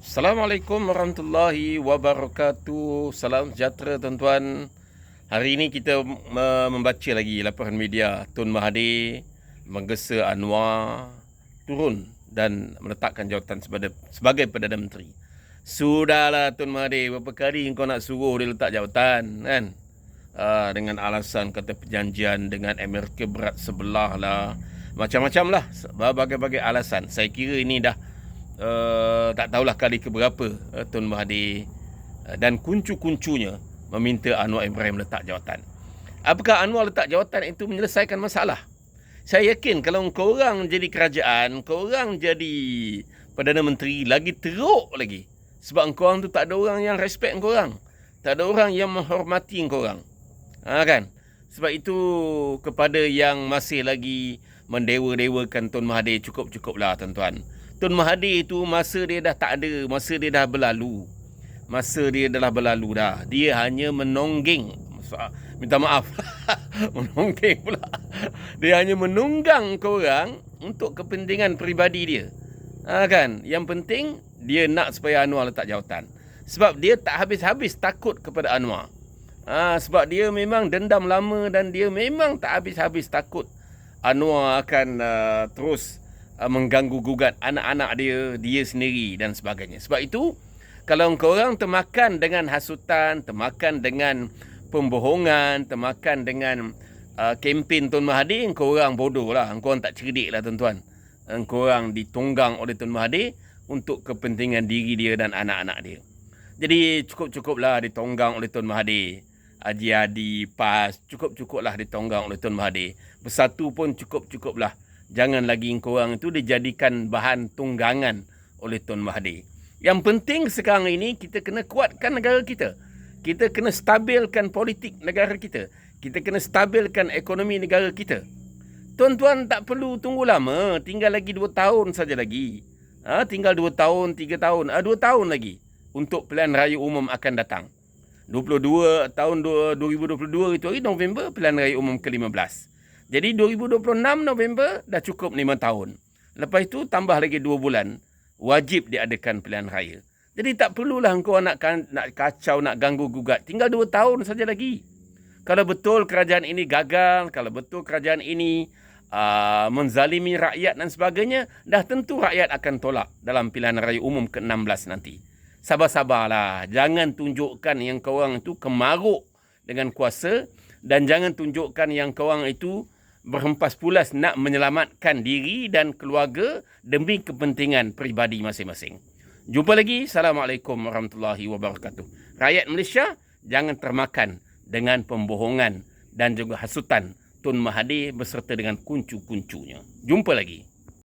Assalamualaikum warahmatullahi wabarakatuh. Salam sejahtera tuan-tuan. Hari ini kita membaca lagi laporan media Tun Mahathir menggesa Anwar turun dan meletakkan jawatan sebagai, sebagai Perdana Menteri. Sudahlah Tun Mahathir, berapa kali kau nak suruh dia letak jawatan kan? Uh, dengan alasan kata perjanjian dengan Amerika berat sebelah lah. Macam-macam lah. Berbagai-bagai alasan. Saya kira ini dah uh, tak tahulah kali ke berapa uh, Tun Mahathir uh, dan kuncu-kuncunya meminta Anwar Ibrahim letak jawatan. Apakah Anwar letak jawatan itu menyelesaikan masalah? Saya yakin kalau kau orang jadi kerajaan, kau orang jadi Perdana Menteri lagi teruk lagi. Sebab kau orang tu tak ada orang yang respect kau orang. Tak ada orang yang menghormati kau orang. Ha, kan? Sebab itu kepada yang masih lagi mendewa-dewakan Tun Mahathir cukup-cukuplah tuan-tuan. Tun Mahathir itu masa dia dah tak ada, masa dia dah berlalu. Masa dia dah berlalu dah. Dia hanya menonggeng. Minta maaf. menonggeng pula. Dia hanya menunggang korang untuk kepentingan peribadi dia. Ha, kan? Yang penting dia nak supaya Anwar letak jawatan. Sebab dia tak habis-habis takut kepada Anwar. Ha, sebab dia memang dendam lama dan dia memang tak habis-habis takut Anwar akan uh, terus uh, mengganggu gugat anak-anak dia, dia sendiri dan sebagainya. Sebab itu, kalau engkau orang termakan dengan hasutan, termakan dengan pembohongan, termakan dengan uh, kempen Tun Mahathir, engkau orang bodoh lah. Engkau orang tak cerdik lah tuan-tuan. Engkau orang ditunggang oleh Tun Mahathir untuk kepentingan diri dia dan anak-anak dia. Jadi cukup-cukuplah ditonggang oleh Tun Mahathir. Haji Adi, PAS, cukup-cukuplah ditonggang oleh Tun Mahathir. Bersatu pun cukup-cukuplah jangan lagi korang itu dijadikan bahan tunggangan oleh Tun Mahathir. Yang penting sekarang ini kita kena kuatkan negara kita. Kita kena stabilkan politik negara kita. Kita kena stabilkan ekonomi negara kita. Tuan-tuan tak perlu tunggu lama. Tinggal lagi dua tahun saja lagi. Ha, tinggal dua tahun, tiga tahun. Ha, dua tahun lagi untuk pilihan raya umum akan datang. 22 tahun 2022 itu hari November pilihan raya umum ke-15. Jadi 2026 November dah cukup 5 tahun. Lepas itu tambah lagi 2 bulan wajib diadakan pilihan raya. Jadi tak perlulah engkau nak kan, nak kacau nak ganggu gugat. Tinggal 2 tahun saja lagi. Kalau betul kerajaan ini gagal, kalau betul kerajaan ini uh, menzalimi rakyat dan sebagainya, dah tentu rakyat akan tolak dalam pilihan raya umum ke-16 nanti. Sabar-sabarlah. Jangan tunjukkan yang kau orang itu kemaruk dengan kuasa dan jangan tunjukkan yang kau orang itu berhempas pulas nak menyelamatkan diri dan keluarga demi kepentingan peribadi masing-masing. Jumpa lagi. Assalamualaikum warahmatullahi wabarakatuh. Rakyat Malaysia jangan termakan dengan pembohongan dan juga hasutan Tun Mahathir beserta dengan kuncu-kuncunya. Jumpa lagi.